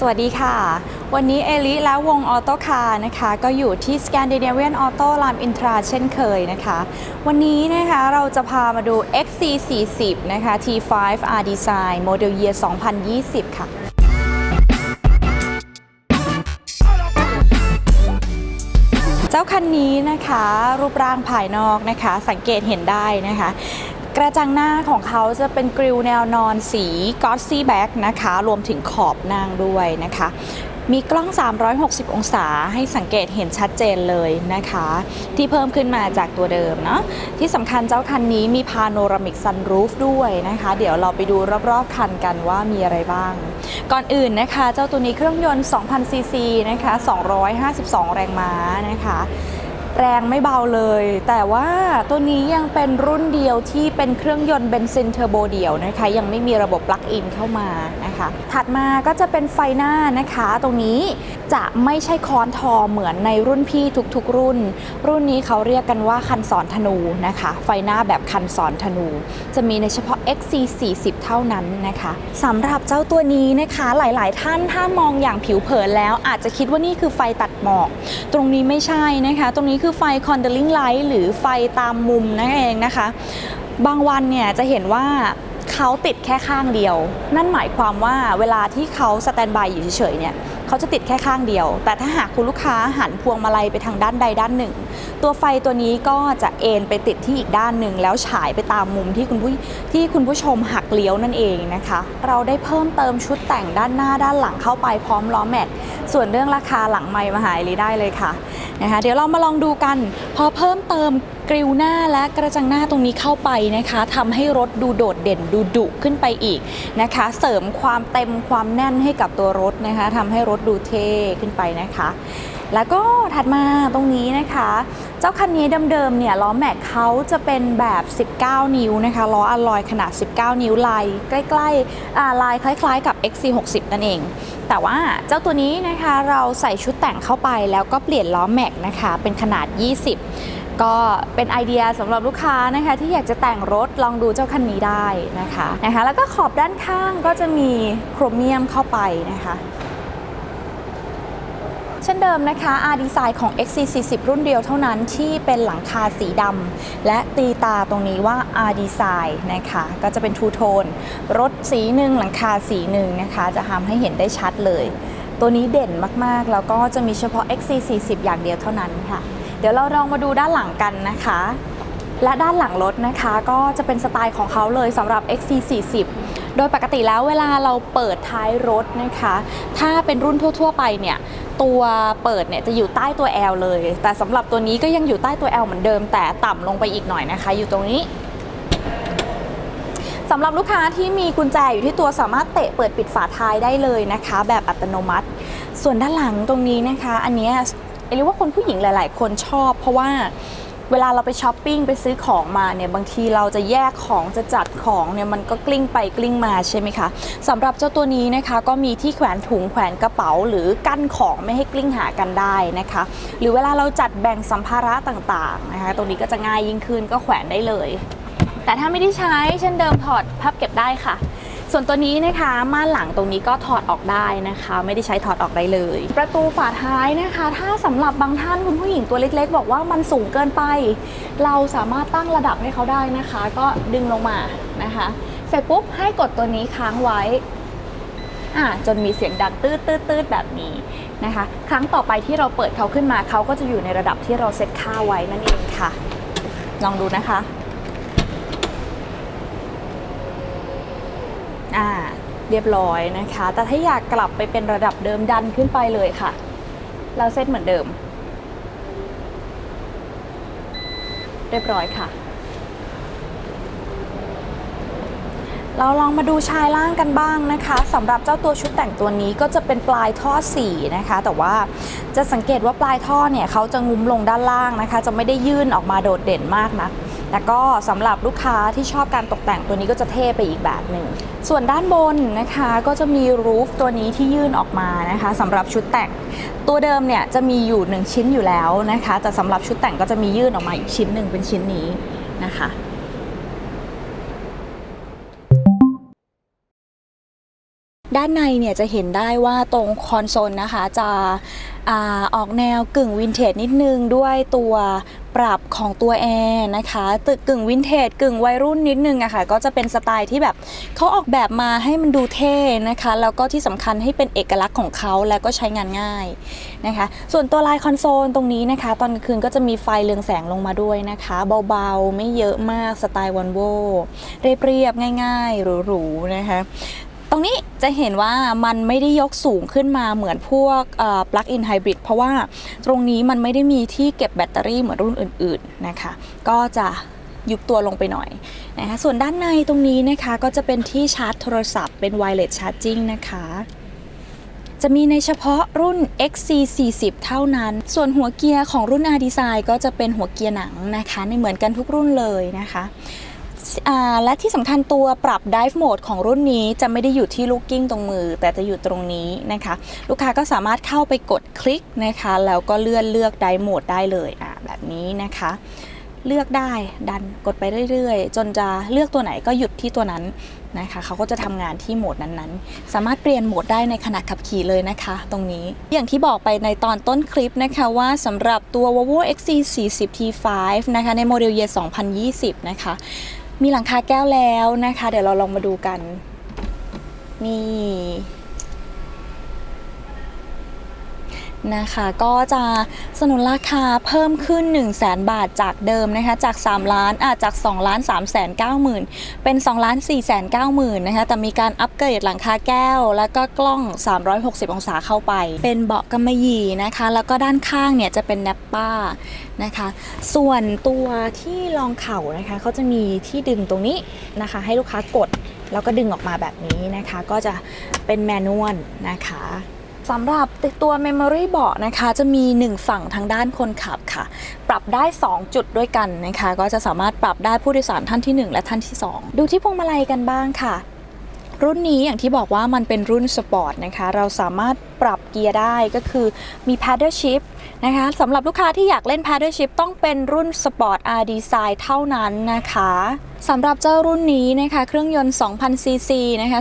สวัสดีค่ะ วันนี้เอลิและวงออโต้คาร์นะคะก็อยู่ที่ Scandinavian Auto รามอินทราเช่นเคยนะคะ วันนี้นะคะเราจะพามาดู XC40 นะคะ T5 R Design Model Year 2020 ค่ะเจ้าคันนี้นะคะ รูปร่างภายนอกนะคะ สังเกตเห็นได้นะคะ กระจังหน้าของเขาจะเป็นกริลแนวนอนสีกอ s ซี่แบ็กนะคะ รวมถึงขอบนางด้วยนะคะ มีกล้อง 360 องศาให้สังเกตเห็นชัดเจนเลยนะคะ ที่เพิ่มขึ้นมาจากตัวเดิมเนาะที่สำคัญเจ้าคันนี้มีพาโนรามิกซันรูฟด้วยนะคะ เดี๋ยวเราไปดูรอบๆคันกันว่ามีอะไรบ้าง ก่อนอื่นนะคะ เจ้าตัวนี้เครื่องยนต์ 2,000ซีซีนะคะ 252 แรงม้านะคะ แรงไม่เบาเลย แต่ว่าตัวนี้ยังเป็นรุ่นเดียวที่เป็นเครื่องยนต์เบนซินเทอร์โบเดียวนะคะ ยังไม่มีระบบปลั๊กอินเข้ามานะคะ ถัดมาก็จะเป็นไฟหน้านะคะ ตรงนี้จะไม่ใช่คอนทอเหมือนในรุ่นพี่ทุกๆ รุ่น รุ่นนี้เขาเรียกกันว่าคันสอนธนูนะคะ ไฟหน้าแบบคันสอนธนู จะมีในเฉพาะ XC40 เท่านั้นนะคะสำหรับเจ้าตัวนี้นะคะหลาย ๆ ท่านถ้ามองอย่างผิวเผินแล้ว อาจจะคิดว่านี่คือไฟตัดหมอก ตรงนี้ไม่ใช่นะคะ ตรงนี้คือไฟ condeling light หรือไฟตามมุมนั่นเองนะคะ บางวันเนี่ยจะเห็นว่าเขาติดแค่ข้างเดียว นั่นหมายความว่าเวลาที่เขาสแตนบายอยู่เฉยๆเนี่ย เขาจะติดแค่ข้างเดียว แต่ถ้าหากคุณลูกค้าหันพวงมาลัยไปทางด้านใดด้านหนึ่ง ตัวไฟตัวนี้ก็จะเอนไปติดที่อีกด้านหนึ่ง แล้วฉายไปตามมุมที่คุณผู้ที่คุณผู้ชมหักเลี้ยวนั่นเองนะคะ เราได้เพิ่มเติมชุดแต่งด้านหน้าด้านหลังเข้าไปพร้อมล้อแม็กส่วนเรื่องราคาหลังไมค์มาหายลีได้เลยค่ะนะคะเดี๋ยวเรามาลองดูกันพอเพิ่มเติม กริลหน้าและกระจังหน้าตรงนี้เข้าไปนะคะทำให้รถดูโดดเด่นดูดุขึ้นไปอีกนะคะ เสริมความเต็มความแน่นให้กับตัวรถนะคะทำให้รถดูเท่ขึ้นไปนะคะ แล้วก็ถัดมาตรงนี้นะคะ เจ้าคันนี้เดิมๆเนี่ยล้อแม็กเขาจะเป็นแบบ 19 นิ้วนะคะล้ออะลอยขนาด 19 นิ้วลายใกล้ๆอ่าลายคล้ายๆกับ XC60 นั่นเอง แต่ว่าเจ้าตัวนี้นะคะเราใส่ชุดแต่งเข้าไปแล้วก็เปลี่ยนล้อแม็กนะคะเป็นขนาด 20 ก็เป็นไอเดียสำหรับลูกค้านะคะที่อยากจะแต่งรถลองดูเจ้าคันนี้ได้นะคะนะคะ แล้วก็ขอบด้านข้างก็จะมีโครเมียมเข้าไปนะคะเช่นเดิมนะคะ R Design ของ XC40 รุ่นเดียวเท่านั้นที่เป็นหลังคาสีดำและตีตาตรงนี้ว่า R Design นะคะก็จะเป็นทูโทนรถสีหนึ่งหลังคาสีหนึ่งนะคะ จะทำให้เห็นได้ชัดเลย ตัวนี้เด่นมากๆ แล้วก็จะมีเฉพาะ XC40 อย่างเดียวเท่านั้นค่ะ ดี๋ยวเราลองมาดูด้านหลังกันนะคะ และด้านหลังรถนะคะ ก็จะเป็นสไตล์ของเขาเลยสำหรับ XC40 โดยปกติแล้วเวลาเราเปิดท้ายรถนะคะ ถ้าเป็นรุ่นทั่ว ๆ ไปเนี่ยตัวเปิดเนี่ยจะอยู่ใต้ตัว L เลย แต่สำหรับตัวนี้ก็ยังอยู่ใต้ตัว L เหมือนเดิม แต่ต่ำลงไปอีกหน่อยนะคะ อยู่ตรงนี้สำหรับลูกค้าที่มีกุญแจอยู่ที่ตัวสามารถเตะเปิดปิดฝาท้ายได้เลยนะคะ แบบอัตโนมัติ ส่วนด้านหลังตรงนี้นะคะ อันนี้ เอเรียกว่าคนผู้หญิงหลาย ๆ คนชอบ เพราะว่าเวลาเราไปช้อปปิ้งไปซื้อของมาเนี่ยบางทีเราจะแยกของจะจัดของเนี่ยมันก็กลิ้งไปกลิ้งมาใช่ไหมคะสำหรับเจ้าตัวนี้นะคะก็มีที่แขวนถุงแขวนกระเป๋า หรือกั้นของไม่ให้กลิ้งหากันได้นะคะ หรือเวลาเราจัดแบ่งสัมภาระต่างๆนะคะตรงนี้ก็จะง่ายยิ่งขึ้นก็แขวนได้เลย แต่ถ้าไม่ได้ใช้เช่นเดิมถอดพับเก็บได้ค่ะ ส่วนตัวนี้นะคะม่านหลังตรงนี้ก็ถอดออกได้นะคะ ไม่ได้ใช้ถอดออกได้เลย ประตูฝาท้ายนะคะ ถ้าสำหรับบางท่านคุณผู้หญิงตัวเล็ก ๆ บอกว่ามันสูงเกินไป เราสามารถตั้งระดับให้เขาได้นะคะ ก็ดึงลงมานะคะ เสร็จปุ๊บให้กดตัวนี้ค้างไว้อ่าจนมีเสียงดังตืดตืดตืดแบบนี้นะคะ ครั้งต่อไปที่เราเปิดเขาขึ้นมาเขาก็จะอยู่ในระดับที่เราเซตค่าไว้นั่นเองค่ะ ลองดูนะคะ อ่า เรียบร้อยนะคะ แต่ถ้าอยากกลับไปเป็นระดับเดิมดันขึ้นไปเลยค่ะ เราเซตเหมือนเดิม เรียบร้อยค่ะ เราลองมาดูชายล่างกันบ้างนะคะสำหรับเจ้าตัวชุดแต่งตัวนี้ก็จะเป็นปลายท่อสีนะคะ แต่ว่าจะสังเกตว่าปลายท่อเนี่ยเขาจะงุ้มลงด้านล่างนะคะ จะไม่ได้ยื่นออกมาโดดเด่นมากนะ แล้วก็สำหรับลูกค้าที่ชอบการตกแต่งตัวนี้ก็จะเท่ไปอีกแบบหนึ่ง ส่วนด้านบนนะคะก็จะมีรูฟตัวนี้ที่ยื่นออกมานะคะสำหรับชุดแต่ง ตัวเดิมเนี่ยจะมีอยู่ 1 ชิ้นอยู่แล้วนะคะ แต่สำหรับชุดแต่งก็จะมียื่นออกมาอีกชิ้นหนึ่งเป็นชิ้นนี้นะคะ ด้านในเนี่ยจะเห็นได้ว่าตรงคอนโซลนะคะจะออกแนวกึ่งวินเทจนิดนึงด้วยตัวปรับของตัวแอร์นะคะตึกกึ่งวินเทจกึ่งวัยรุ่นนิดนึงอะค่ะก็จะเป็นสไตล์ที่แบบเขาออกแบบมาให้มันดูเท่นะคะ แล้วก็ที่สำคัญให้เป็นเอกลักษณ์ของเขาแล้วก็ใช้งานง่ายนะคะ ส่วนตัวลายคอนโซลตรงนี้นะคะ ตอนกลางคืนก็จะมีไฟเรืองแสงลงมาด้วยนะคะ เบาๆ ไม่เยอะมากสไตล์วอนโวเรียบๆง่ายๆหรูๆนะคะ รงนี้จะเห็นว่ามันไม่ได้ยกสูงขึ้นมาเหมือนพวกปลั๊กอินไฮบริดเพราะว่าตรงนี้มันไม่ได้มีที่เก็บแบตเตอรี่เหมือนรุ่นอื่นๆนะคะ ก็จะยุบตัวลงไปหน่อยนะคะส่วนด้านในตรงนี้นะคะก็จะเป็นที่ชาร์จโทรศัพท์เป็น wireless charging นะคะจะมีในเฉพาะรุ่น XC40 เท่านั้น ส่วนหัวเกียร์ของรุ่น R Design ก็จะเป็นหัวเกียร์หนังนะคะ ในเหมือนกันทุกรุ่นเลยนะคะ และที่สำคัญตัวปรับ Dive Mode ของรุ่นนี้จะไม่ได้อยู่ที่ลูกกิ้งตรงมือ แต่จะอยู่ตรงนี้นะคะ ลูกค้าก็สามารถเข้าไปกดคลิกนะคะ แล้วก็เลื่อนเลือก Dive Mode ได้เลยอะแบบนี้นะคะ เลือกได้ดันกดไปเรื่อยๆ จนจะเลือกตัวไหนก็หยุดที่ตัวนั้นนะคะเขาก็จะทำงานที่โหมดนั้นๆ สามารถเปลี่ยนโหมดได้ในขณะขับขี่เลยนะคะ ตรงนี้อย่างที่บอกไปในตอนต้นคลิปนะคะว่าสำหรับตัว Volvo XC40 T5 นะคะในโมเดล Year 2020 นะคะ มีหลังคาแก้วแล้วนะคะ เดี๋ยวเราลองมาดูกัน นี่ นะคะก็จะสนุนราคาเพิ่มขึ้น 1 0 0 0 0แบาทจากเดิมนะคะจาก 3 ล้านอะจาก2ล้าน3แสน9หมื่นเป็น2ล้าน4แสน9หมื่นนะคะแต่มีการอัปเกรดหลังคาแก้ว แล้วก็กล้อง 360 องศาเข้าไป เป็นเบาะกำมะหยี่นะคะ แล้วก็ด้านข้างเนี่ยจะเป็นแนปป้านะคะ ส่วนตัวที่รองเข่านะคะเขาจะมีที่ดึงตรงนี้นะคะ ให้ลูกค้ากดแล้วก็ดึงออกมาแบบนี้นะคะ ก็จะเป็นแมนนวลนะคะ สำหรับตัว Memory เบาะนะคะ จะมี 1 ฝั่งทางด้านคนขับค่ะ ปรับได้ 2 จุดด้วยกันนะคะ ก็จะสามารถปรับได้ผู้โดยสารท่านที่ 1 และท่านที่ 2 ดูที่พวงมาลัยกันบ้างค่ะ รุ่นนี้อย่างที่บอกว่ามันเป็นรุ่นสปอร์ตนะคะ เราสามารถปรับเกียร์ได้ก็คือมี paddle shift นะคะสำหรับลูกค้าที่อยากเล่น paddle shift ต้องเป็นรุ่น Sport R Design เท่านั้นนะคะ สำหรับเจ้ารุ่นนี้นะคะ เครื่องยนต์ 2,000 ซีซีนะคะ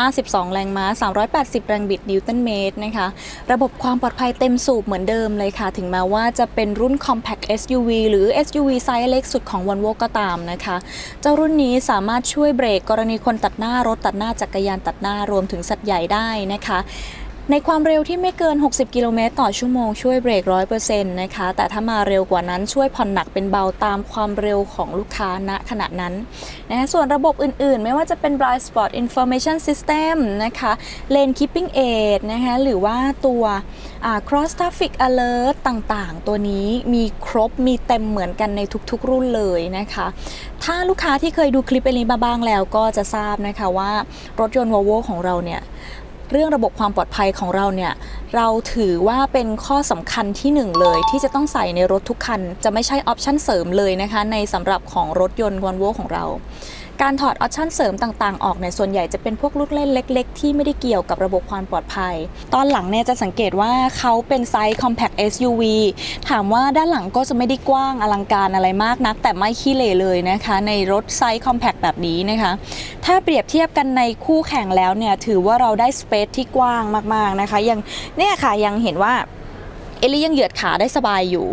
252 แรงม้า 380 แรงบิดนิวตันเมตรนะคะ ระบบความปลอดภัยเต็มสูบเหมือนเดิมเลยค่ะ ถึงแม้ว่าจะเป็นรุ่น Compact SUV หรือ SUV ไซส์เล็กสุดของ Volvo ก็ตามนะคะ เจ้ารุ่นนี้สามารถช่วยเบรกกรณีคนตัดหน้ารถตัดหน้าจักรยานตัดหน้ารวมถึงสัตว์ใหญ่ได้นะคะ ในความเร็วที่ไม่เกิน 60 กิโลเมตรต่อชั่วโมงช่วยเบรก 100%นะคะ แต่ถ้ามาเร็วกว่านั้นช่วยผ่อนหนักเป็นเบาตามความเร็วของลูกค้าณขณะนั้นนะคะส่วนระบบอื่นๆ ไม่ว่าจะเป็น Blind Spot Information System นะคะ Lane Keeping Aid นะคะหรือว่าตัว Cross Traffic Alert ต่างๆ ตัวนี้มีครบมีเต็มเหมือนกันในทุกๆ รุ่นเลยนะคะ ถ้าลูกค้าที่เคยดูคลิปเอลิมาบ้างแล้วก็จะทราบนะคะว่ารถยนต์ Volvo ของเราเนี่ย เรื่องระบบความปลอดภัยของเราเนี่ยเราถือว่าเป็นข้อสำคัญที่หนึ่งเลย ที่จะต้องใส่ในรถทุกคัน จะไม่ใช่ออปชั่นเสริมเลยนะคะในสำหรับของรถยนต์วอนโวของเรา การถอดออปชั่นเสริมต่างๆ ออกเนี่ยส่วนใหญ่จะเป็นพวกลูกเล่นเล็ก ๆ ที่ไม่ได้เกี่ยวกับระบบความปลอดภัย ตอนหลังเนี่ยจะสังเกตว่าเขาเป็นไซส์ compact SUV ถามว่าด้านหลังก็จะไม่ได้กว้างอลังการอะไรมากนัก แต่ไม่ขี้เหร่เลยนะคะ ในรถไซส์ compact แบบนี้นะคะ ถ้าเปรียบเทียบกันในคู่แข่งแล้วเนี่ยถือว่าเราได้สเปซที่กว้างมากๆนะคะยังเนี่ยค่ะยังเห็นว่า เอลี่ยังเหยียดขาได้สบายอยู่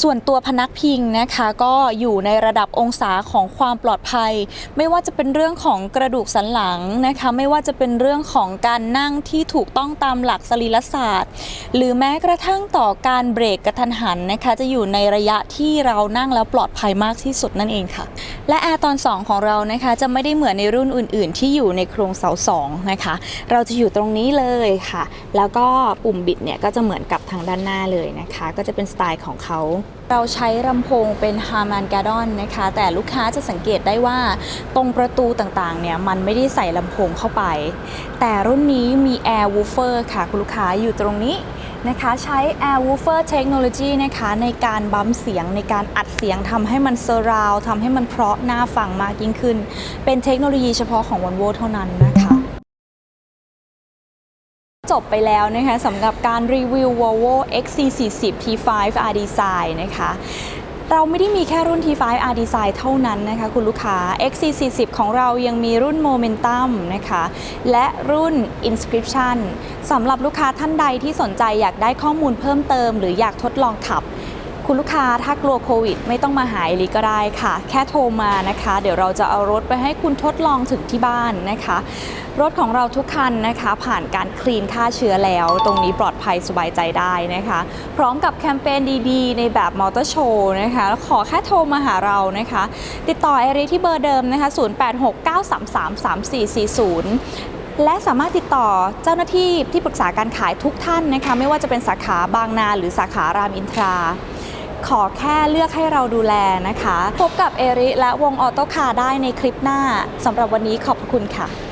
ส่วนตัวพนักพิงนะคะก็อยู่ในระดับองศาของความปลอดภัย ไม่ว่าจะเป็นเรื่องของกระดูกสันหลังนะคะไม่ว่าจะเป็นเรื่องของการนั่งที่ถูกต้องตามหลักสรีรศาสตร์ หรือแม้กระทั่งต่อการเบรกกระทันหันนะคะจะอยู่ในระยะที่เรานั่งแล้วปลอดภัยมากที่สุดนั่นเองค่ะ และแอร์ตอน 2 ของเรานะคะจะไม่ได้เหมือนในรุ่นอื่น ๆ ที่อยู่ในโครงเสา2นะคะเราจะอยู่ตรงนี้เลยค่ะ แล้วก็ปุ่มบิดเนี่ยก็จะเหมือนกับทางด้านหน้าเลยนะคะ ก็จะเป็นสไตล์ของเขา เราใช้ลำโพงเป็น Harman Kardon นะคะ แต่ลูกค้าจะสังเกตได้ว่าตรงประตูต่างๆ เนี่ยมันไม่ได้ใส่ลำโพงเข้าไป แต่รุ่นนี้มี Air Woofer ค่ะ คุณลูกค้าอยู่ตรงนี้นะคะใช้ Air Woofer Technology นะคะในการบัมเสียงในการอัดเสียงทำให้มันเซอร์ราวทำให้มันเพราะน่าฟังมากยิ่งขึ้น เป็นเทคโนโลยีเฉพาะของ Volvo เท่านั้นนะคะ จบไปแล้วนะคะสำหรับการรีวิว Volvo XC40 T5 R Design นะคะเราไม่ได้มีแค่รุ่น T5 R Design เท่านั้นนะคะคุณลูกค้า XC40 ของเรายังมีรุ่น Momentum นะคะ และรุ่น Inscription สำหรับลูกค้าท่านใดที่สนใจอยากได้ข้อมูลเพิ่มเติม หรืออยากทดลองขับ คุณลูกค้าถ้ากลัวโควิด ไม่ต้องมาหาเอลิก็ได้ค่ะ แค่โทรมานะคะ เดี๋ยวเราจะเอารถไปให้คุณทดลองถึงที่บ้านนะคะ รถของเราทุกคันนะคะ ผ่านการคลีนฆ่าเชื้อแล้ว ตรงนี้ปลอดภัยสบายใจได้นะคะ พร้อมกับแคมเปญดีๆ ในแบบมอเตอร์โชว์นะคะขอแค่โทรมาหาเรานะคะ ติดต่อเอริที่เบอร์เดิมนะคะ 0869333440และสามารถติดต่อเจ้าหน้าที่ที่ปรึกษาการขายทุกท่านนะคะ ไม่ว่าจะเป็นสาขาบางนาหรือสาขารามอินทรา ขอแค่เลือกให้เราดูแลนะคะ พบกับเอริและวงออโตคาได้ในคลิปหน้าสำหรับวันนี้ขอบคุณค่ะ